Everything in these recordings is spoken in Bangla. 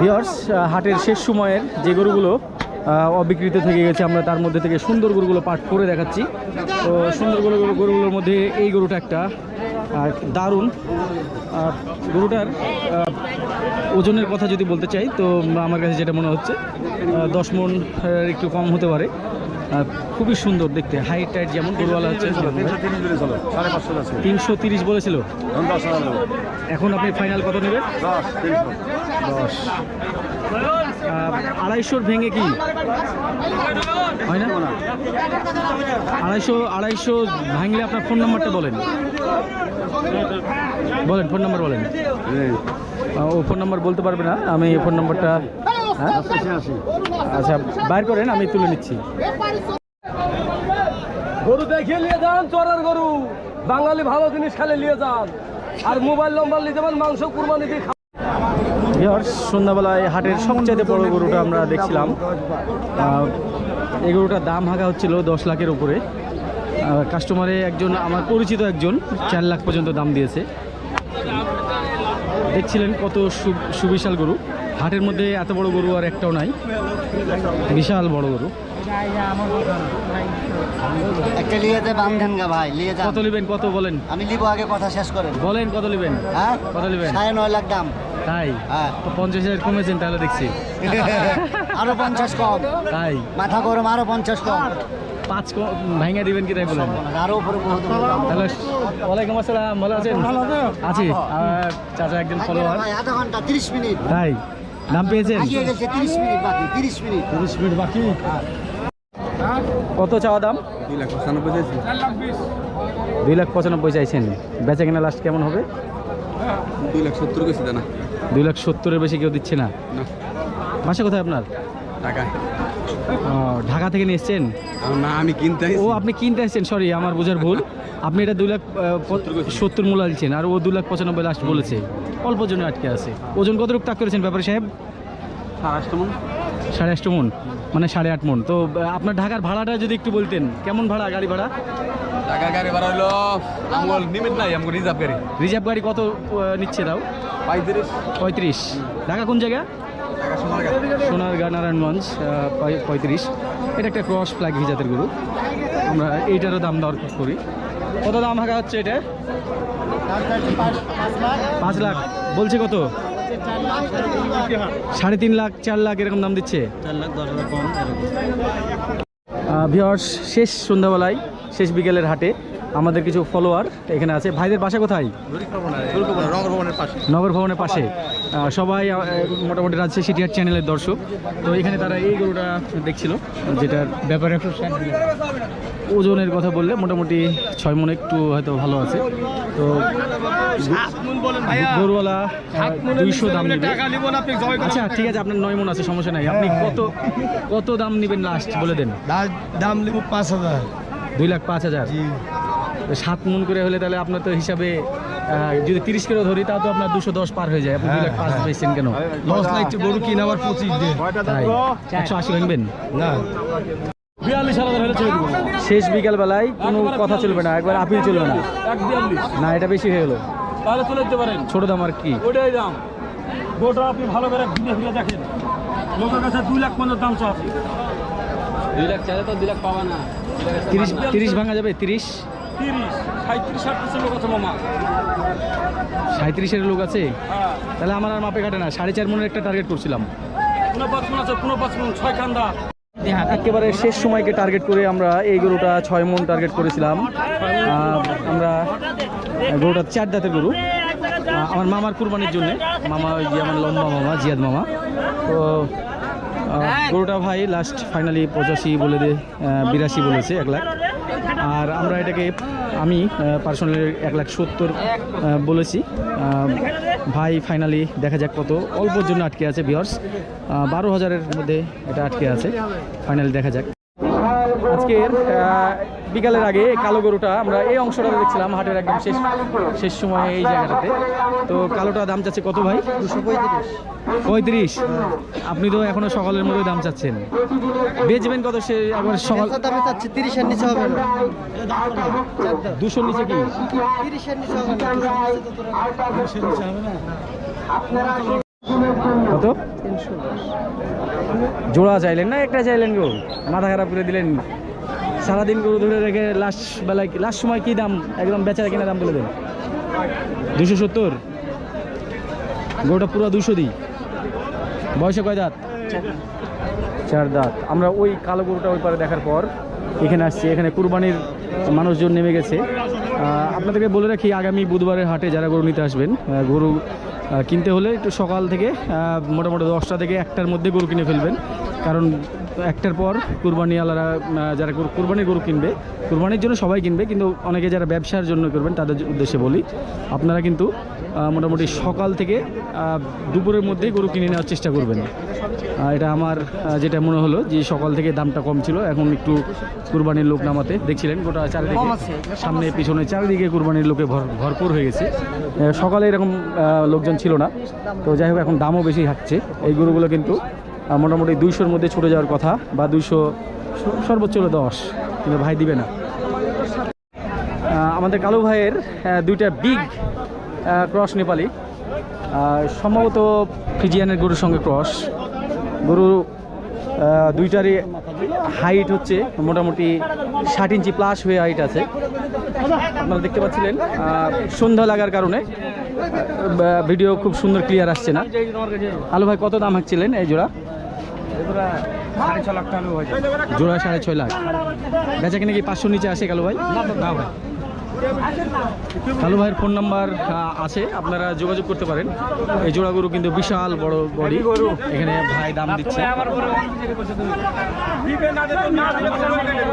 ভিওর্স হাটের শেষ সময়ের যে গরুগুলো অবিকৃত থেকে গেছে, আমরা তার মধ্যে থেকে সুন্দর গরুগুলো পাঠ করে দেখাচ্ছি। তো সুন্দর গরু গরুগুলোর মধ্যে এই গরুটা একটা, আর দারুণ। গরুটার ওজনের কথা যদি বলতে চাই, তো আমার কাছে যেটা মনে হচ্ছে দশ মন একটু কম হতে পারে। খুবই সুন্দর দেখতে হাইট টাইট যেমন গরুওয়ালা হচ্ছে আছে। তিনশো তিরিশ বলেছিল? এখন আপনি ফাইনাল কত নেবেন? দশ আড়াইশোর ভেঙে কি? হয় না? আড়াইশো আড়াইশো ভাঙলে আপনার ফোন নাম্বারটা বলেন। বলেন ফোন নাম্বার বলেন। ও ফোন নাম্বার বলতে পারবে না আমি ফোন নাম্বারটা হ্যাঁ? আচ্ছা বাইর করেন আমি তুলে নিচ্ছি। গরু দেখে নিয়ে যান চড়ার গরু। বাঙালি ভালো জিনিস খেলে নিয়ে যান। আর মোবাইল নম্বর নিয়ে যাবেন মাংস কুরবানি দিয়ে। সন্ধ্যাবেলায় হাটের সবচেয়ে বড় গরুটা আমরা দেখছিলাম। এই গরুটার দাম হাঁকা হচ্ছিল দশ লাখের উপরে। কাস্টমারে একজন আমার পরিচিত একজন চার লাখ পর্যন্ত দাম দিয়েছে। দেখছিলেন কত সুবিশাল গরু। হাটের মধ্যে এত বড় গরু আর একটাও নাই। বিশাল বড় গরু। একটা বান্ধেন গা ভাই যান। কত নেবেন কত বলেন? আমি আগে কথা শেষ করেন। বলেন কত নেবেন হ্যাঁ? কত নেবেন সাড়ে নয় লাখ দাম। তাই? হ্যাঁ। পঞ্চাশ হাজার কমেছেন তাহলে দেখছি। আরও পঞ্চাশ কম। তাই? মাথা গরম আরও পঞ্চাশ কম। পাঁচ ভাঙা দিবেন কি তাই বলেন? আরও উপরে হ্যালো ওয়ালাইকুম আসসালাম ভালো আছেন? আছি। আর চাচা একজন ফলোয়ার আধা ঘণ্টা তিরিশ মিনিট। তাই? নাম পেয়েছেন? তিরিশ মিনিট বাকি তিরিশ মিনিট। তিরিশ মিনিট বাকি? কত চাওয়া দাম? দুই লাখ পঁচানব্বই চাইছেন দুই লাখ পঁচানব্বই চাইছেন। বেচা কেনা লাস্ট কেমন হবে? দুই লাখ সত্তর গেছি দানা দুই লাখ সত্তরের বেশি কেউ দিচ্ছে না? না। বাসা কোথায় আপনার? টাকায় ও, ঢাকা থেকে নিয়ে এসছেন? না আমি কিনতে ও আপনি কিনতে আসছেন সরি আমার বোঝার ভুল। আপনি এটা দু লাখ সত্তর মূল্য দিচ্ছেন আর ও দু লাখ পঁচানব্বই লাস্ট বলেছে। অল্প জন্য আটকে আছে। ওজন কত রূপ তাক করেছেন ব্যাপারে সাহেব? সাড়ে আটটা মন। মানে সাড়ে আট মন। তো আপনার ঢাকার ভাড়াটা যদি একটু বলতেন কেমন ভাড়া গাড়ি ভাড়া? টাকা গাড়ি ভাড়া হইল আমগো নিমিট নাই আমগো রিজার্ভ গাড়ি। রিজার্ভ গাড়ি কত নিচ্ছে তাও? পঁয়ত্রিশ। পঁয়ত্রিশ। ঢাকা কোন জায়গা? সোনারগাঁ নারায়ণগঞ্জ পঁয়ত্রিশ। এটা একটা ক্রস ফ্ল্যাগ জাতের গরু আমরা এইটারও দাম দর করি। কত দাম হাঁকা হচ্ছে এটা? পাঁচ লাখ। বলছে কত? সাড়ে তিন লাখ চার লাখ এরকম দাম দিচ্ছে। ভিওর্স শেষ সন্ধ্যাবেলায় শেষ বিকেলের হাটে আমাদের কিছু ফলোয়ার এখানে আছে। ভাইদের বাসা কোথায়? নগর ভবনের পাশে। সবাই মোটামুটি রাজশাহী সিটিহাট চ্যানেলের দর্শক। তো এখানে তারা এই গরুটা দেখছিল যেটার ব্যাপারে ওজনের কথা বললে মোটামুটি ছয় মনে একটু হয়তো ভালো আছে। তো গরুওয়ালা দুইশো দাম নেবে। আচ্ছা ঠিক আছে আপনার নয় মন আছে সমস্যা নাই। আপনি কত কত দাম নেবেন লাস্ট বলে দেন। দাম লিব পাঁচ হাজার। দুই লাখ পাঁচ হাজার। সাত মন করে হলে তাহলে আপনার তো হিসাবে যদি তিরিশ কিলো ধরি তাও তো আপনার দুশো দশ পার হয়ে যায়। আপনি দুই লাখ পাঁচ পেয়েছেন কেন? লস লাগছে গরু কিনে আবার পঁচিশ দিন। একশো আশি ভাঙবেন? না। শেষ বিকাল বেলায় কোনো কথা চলবে না একবার আপিল চলবে না। এক না এটা বেশি হয়ে গেলো। তাহলে চলে যেতে পারেন। ছোট দাম আর কি। ওইটাই দাম। গোটা আপনি ভালো করে ঘুরে ফিরে দেখেন। লোকের কাছে দুই লাখ পনেরো দাম চাপ দুই লাখ চাইলে তো দুই লাখ পাবা না। তিরিশ তিরিশ ভাঙা যাবে তিরিশ? তিরিশ সাঁত্রিশ আটত্রিশ লোক আছে মামা। সাঁত্রিশের লোক আছে? হ্যাঁ। তাহলে আমার আর মাপে কাটে না সাড়ে চার মনের একটা টার্গেট করছিলাম। পুনঃ পাঁচ মন আছে পুনঃ পাঁচ মন ছয় কান্দা। একেবারে শেষ সময়কে টার্গেট করে আমরা এই গরুটা ছয় মন টার্গেট করেছিলাম। আমরা গরুটা চার দাঁতের গরু। আমার মামার কুরবানির জন্য মামা ওই যে আমার লম্বা মামা জিয়াদ মামা। তো গরুটা ভাই লাস্ট ফাইনালি পঁচাশি বলে দিয়ে বিরাশি বলেছে, এক লাখ। আর আমরা এটাকে, আমি পার্সোনালি এক লাখ সত্তর বলেছি। ভাই ফাইনালি দেখা যাক কত অল্পর জন্য আটকে আছে বিয়ার্স বারো হাজারের মধ্যে এটা আটকে আছে। ফাইনালি দেখা যাক। আজকের বিকালের আগে কালো গরুটা আমরা এই অংশটা দেখছিলাম হাটের একদম শেষ শেষ সময়ে এই জায়গাটাতে। তো কালোটা দাম চাচ্ছে কত ভাই? দুশো পঁয়ত্রিশ। পঁয়ত্রিশ? আপনি তো এখনও সকালের মধ্যে দাম চাচ্ছেন। বেচবেন কত সে আবার সকাল দামে চাচ্ছি তিরিশের নিচে হবে না। দুশোর নিচে কি? তিরিশের নিচে হবে না কত? জোড়া চাইলেন না একটা চাইলেন গো? মাথা খারাপ করে দিলেন। সারাদিন গরু ধরে রেখে লাস্ট বেলায় লাস্ট সময় কী দাম একদম বেচারা কিনা দাম বলে দেন? দুশো সত্তর। গরুটা পুরো দুশো দিই। বয়সে কয় দাঁত? চার দাঁত। আমরা ওই কালো গরুটা ওই পারে দেখার পর এখানে আসছি। এখানে কুরবানির মানুষজন নেমে গেছে। আপনাদেরকে বলে রাখি, আগামী বুধবারের হাটে যারা গরু নিতে আসবেন গরু কিনতে হলে একটু সকাল থেকে মোটামুটি দশটা থেকে একটার মধ্যে গরু কিনে ফেলবেন। কারণ একটার পর কুরবানি আলারা যারা কুরবানির গরু কিনবে, কুরবানির জন্য সবাই কিনবে, কিন্তু অনেকে যারা ব্যবসার জন্য করবেন, তাদের উদ্দেশ্যে বলি, আপনারা কিন্তু মোটামুটি সকাল থেকে দুপুরের মধ্যেই গরু কিনে নেওয়ার চেষ্টা করবেন। এটা আমার যেটা মনে হলো যে সকাল থেকে দামটা কম ছিল এখন একটু কুরবানির লোক নামাতে দেখছিলেন গোটা চারিদিকে সামনে পিছনে চারিদিকে কুরবানির লোকে ভর- ভরপুর হয়ে গেছে। সকালে এরকম লোকজন ছিল না। তো যাই হোক এখন দামও বেশি থাকছে এই গরুগুলো কিন্তু মোটামুটি দুইশোর মধ্যে ছুটে যাওয়ার কথা বা দুইশো সর্বোচ্চ হলো দশ কিন্তু ভাই দিবে না। আমাদের কালু ভাইয়ের দুইটা বিগ ক্রস নেপালি। সম্ভবত ফিজিয়ানের গরুর সঙ্গে ক্রস। গরু দুইটারই হাইট হচ্ছে মোটামুটি ষাট ইঞ্চি প্লাস হয়ে হাইট আছে। আপনারা দেখতে পাচ্ছিলেন সন্ধ্যা লাগার কারণে ভিডিও খুব সুন্দর ক্লিয়ার আসছে না। আলু ভাই কত দাম হাঁকছিলেন এই জোড়া? জোড়া সাড়ে ছয় লাখ। বেচা কিনে কি পাঁচশো নিচে আসে কালু ভাই? না ভাই। কালু ভাইয়ের ফোন নাম্বার আছে, আপনারা যোগাযোগ করতে পারেন। এই জোড়া গরু কিন্তু বিশাল বড় বডি। এখানে ভাই দাম দিচ্ছে।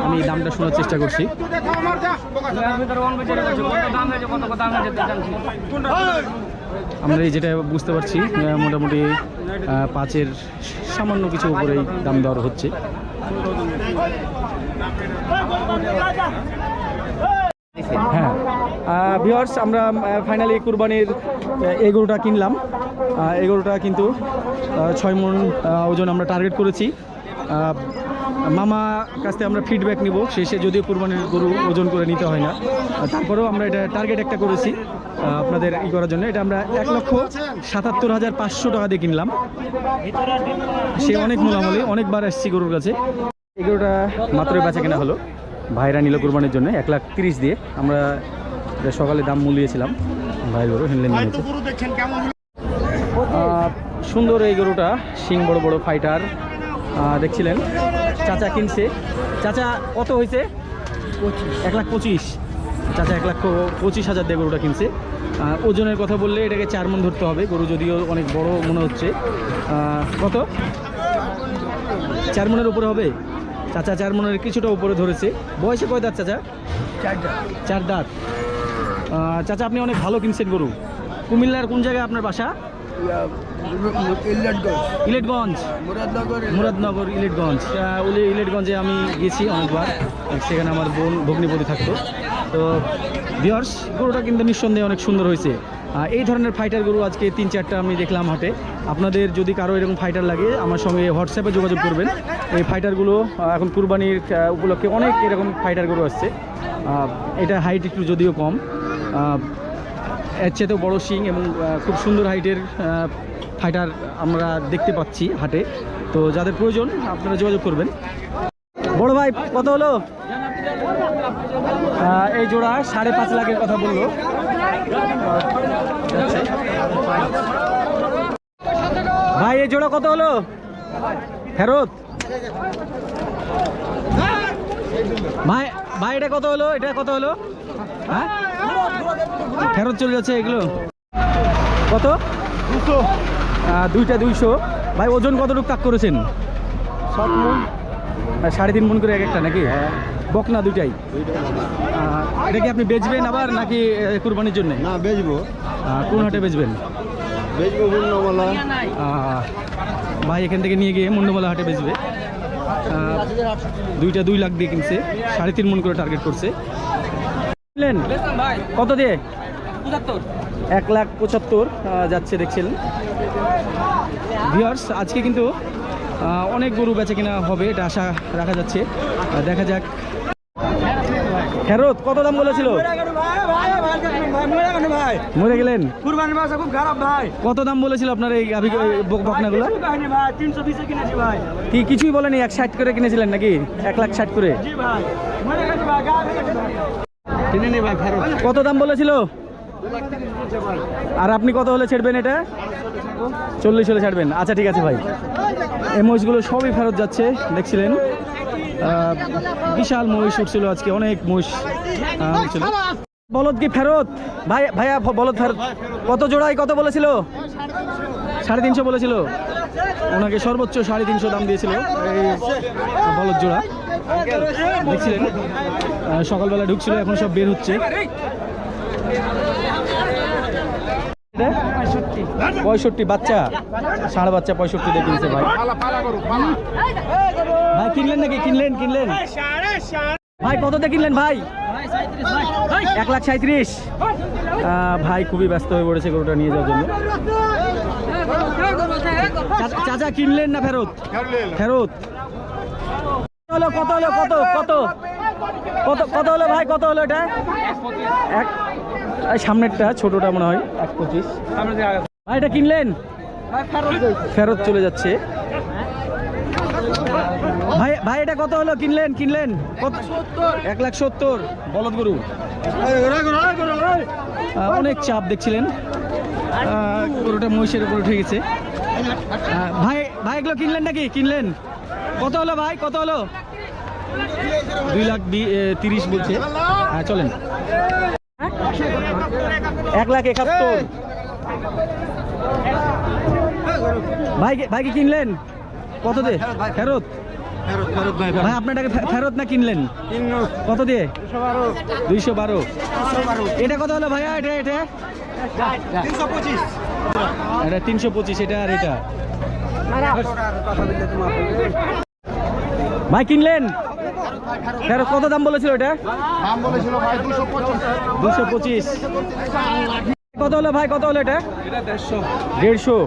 আমি দামটা শোনার চেষ্টা করছি। আমরা এই যেটা বুঝতে পারছি মোটামুটি পাঁচের সামান্য কিছু উপরেই দাম দেওয়া হচ্ছে। হ্যাঁ। ভিওর্স আমরা ফাইনালি কুরবানির এই গরুটা কিনলাম। এই গরুটা কিন্তু ছয় মন ওজন আমরা টার্গেট করেছি। মামা কাছ থেকে আমরা ফিডব্যাক নিব। শেষে যদিও কুরবানির গরু ওজন করে নিতে হয় না। তারপরেও আমরা এটা টার্গেট একটা করেছি আপনাদের ই করার জন্য। এটা আমরা এক লক্ষ সাতাত্তর হাজার পাঁচশো টাকা দিয়ে কিনলাম। সে অনেক মূলামূলি, অনেকবার এসেছি গরুর কাছে। এই গরুটা মাত্রই বেচা কেনা হলো। ভাইরা নিল কোরবানির জন্য এক লাখ তিরিশ দিয়ে। আমরা সকালে দাম মূল্যিয়েছিলাম ভাইয়ের গরু হেনলেন সুন্দর এই গরুটা, শিং বড় বড় ফাইটার দেখছিলেন? চাচা কিনছে। চাচা, কত হয়েছে? এক লাখ পঁচিশ। চাচা এক লাখ পঁচিশ হাজার দিয়ে গরুটা কিনছে। ওজনের কথা বললে এটাকে চার মন ধরতে হবে। গরু যদিও অনেক বড় মনে হচ্ছে। কত? চার মনের উপরে হবে? চাচা চার মনের কিছুটা উপরে ধরেছে। বয়সে কয় দাঁত চাচা? চার দাঁত। চাচা আপনি অনেক ভালো কিনছেন গরু। কুমিল্লার কোন জায়গায় আপনার বাসা? ইলেটগঞ্জ। মুরাদনগর। ইলেটগঞ্জ। ইলেটগঞ্জে আমি গেছি অনেকবার। সেখানে আমার বোন ভগ্নিপতি থাকতো। তো বিয়ার্স গরুটা কিন্তু নিঃসন্দেহে অনেক সুন্দর হয়েছে। এই ধরনের ফাইটার আজকে তিন, চারটা আমি দেখলাম হাটে। আপনাদের যদি কারও এরকম ফাইটার লাগে, আমার সঙ্গে হোয়াটসঅ্যাপে যোগাযোগ করবেন। এই ফাইটারগুলো এখন কুরবানির উপলক্ষে অনেক এরকম ফাইটার আসছে। এটা হাইট একটু যদিও কম। এর চেয়েতেও বড়ো শিং এবং খুব সুন্দর হাইটের ফাইটার আমরা দেখতে পাচ্ছি হাটে। তো যাদের প্রয়োজন, আপনারা যোগাযোগ করবেন। বড় ভাই, কত হলো? এই জোড়া সাড়ে পাঁচ লাখের কথা বলল। ভাই এই জোড়া কত হলো? ফেরত? ভাই ভাই এটা কত হলো? এটা কত হলো? হ্যাঁ? ফেরত চলে যাচ্ছে এগুলো। কত? আহ, দুইটা দুইশো। ভাই ওজন কতটুকু তাক করেছেন? সাড়ে তিন মন করে এক একটা নাকি? বকনা দুইটাই? আহ, এটা কি আপনি বেচবেন আবার নাকি কুরবানির জন্য? না বেচবো। কোন হাটে বেচবেন? বেচবো আহ, ভাই এখান থেকে নিয়ে গিয়ে মুন্ডমালা হাটে বেচবে। দুইটা দুই লাখ দিয়ে কিনছে সাড়ে তিন মন করে টার্গেট করছে? কত দিয়ে? এক লাখ পঁচাত্তর যাচ্ছে দেখছেন। ভিওর্স আজকে কিন্তু অনেক গরু বেচে কিনা হবে এটা আশা রাখা যাচ্ছে। দেখা যাক। ফেরত কত দাম বলেছিল? মরে গেলেন? কুরবানি মাছ খুব খারাপ ভাই। কত দাম বলেছিল আপনার এই গাভী বকনাগুলো? কাহিনী তিনশো বিশে কিনেছি ভাই। কি কিছুই বলেনি এক ষাট করে কিনেছিলেন নাকি? এক লাখ ষাট করে? কত দাম বলেছিল? আর আপনি কত হলে ছেড়বেন এটা? চল্লিশ হলে ছাড়বেন। আচ্ছা ঠিক আছে ভাই। এই মহিষগুলো সবই ফেরত যাচ্ছে দেখছিলেন? বিশাল মহিষ উঠছিল আজকে, অনেক মহিষ উঠছিল। বলদ কি ফেরত? ভাই, ভাইয়া বলদ ফেরত। কত জোড়ায় কত বলেছিল? সাড়ে তিনশো বলেছিল। ওনাকে সর্বোচ্চ সাড়ে তিনশো দাম দিয়েছিল এই বলদ জোড়া। দেখছিলেন? সকালবেলা ঢুকছিল, এখন সব বের হচ্ছে। পঁয়ষট্টি। বাচ্চা। ষাঁড় বাচ্চা পঁয়ষট্টি কিনছে ভাই। ভাই কিনলেন নাকি? কিনলেন কিনলেন। ভাই কততে কিনলেন ভাই? এক লাখ সাঁত্রিশ ভাই খুবই ব্যস্ত হয়ে পড়েছে গরুটা নিয়ে যাওয়ার জন্য। চাচা কিনলেন না ফেরত? ফেরত? কত হলো কত হলো কত কত? কত কত হলো ভাই কত হলো এটা? এক সামনেরটা ছোটটা মনে হয় এক পঁচিশ। ভাই এটা কিনলেন? ফেরত চলে যাচ্ছে। ভাই ভাই, এটা কত হলো? কিনলেন কিনলেন? এক লাখ সত্তর। বলদ গরু। অনেক চাপ দেখছিলেন। গরুটা মহিষের উপরে উঠে গেছে। ভাই ভাই, এগুলো কিনলেন নাকি? কিনলেন? কত হলো ভাই? কত হলো? দুই লাখ তিরিশ বলছে। হ্যাঁ চলেন। এক লাখ একাত্তর। ভাই কি- ভাই কি কিনলেন? কত ফেরত ফেরত? ভাই ভাই আপনার টাকা ফেরত না কিনলেন? কত দিয়ে? দুইশো বারো। এটা কত হলো ভাইয়া? এটা এটা? এটা তিনশো পঁচিশ এটা আর এটা। ভাই কিনলেন? ফেরত কত দাম বলেছিল এটা? দাম বলেছিল ভাই দুশো পঁচিশ। কত হলো ভাই কত হলো এটা? দেড়শো।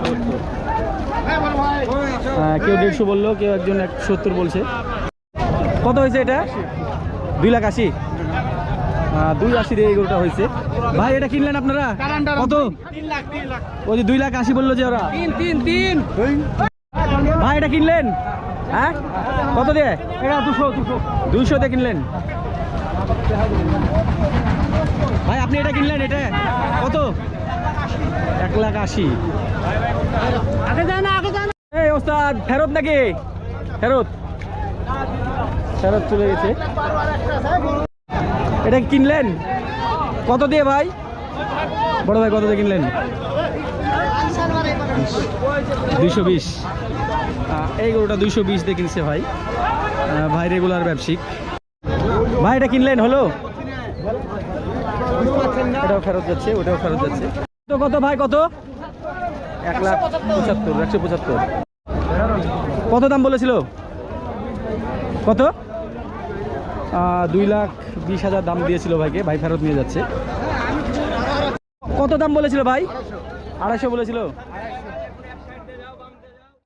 হ্যাঁ, কেউ দেড়শো বলল কেউ একজন এক সত্তর বলছে। কত হয়েছে এটা? দুই লাখ আশি। দুই আশি দিয়ে এই গরুটা হয়েছে। ভাই এটা কিনলেন আপনারা? কত? ওই যে দুই লাখ আশি বলল যে ওরা। ভাই এটা কিনলেন? হ্যাঁ? কত দিয়ে? এটা দুশো দুশো। দুইশো দিয়ে কিনলেন? ভাই আপনি এটা কিনলেন এটা? কত? এক লাখ আশি। আগে যায় না আগে এই ওস্তাদ, ফেরত নাকি? ফেরত। ফেরত চলে গেছে। এটা কিনলেন? কত দিয়ে ভাই? বড় ভাই, কত দিয়ে কিনলেন? দুইশো বিশ। এই গরুটা দুইশো বিশ দিয়ে কিনছে ভাই। ভাই রেগুলার ব্যবসায়িক। ভাই, এটা কিনলেন? হলো? এটাও ফেরত যাচ্ছে, ওটাও ফেরত যাচ্ছে। কত ভাই, কত? এক লাখ পঁচাত্তর, একশো পঁচাত্তর। কত দাম বলেছিল? কত? দুই লাখ বিশ হাজার দাম দিয়েছিল ভাইকে, ভাই ফেরত নিয়ে যাচ্ছে। কত দাম বলেছিল ভাই? আড়াইশো বলেছিল।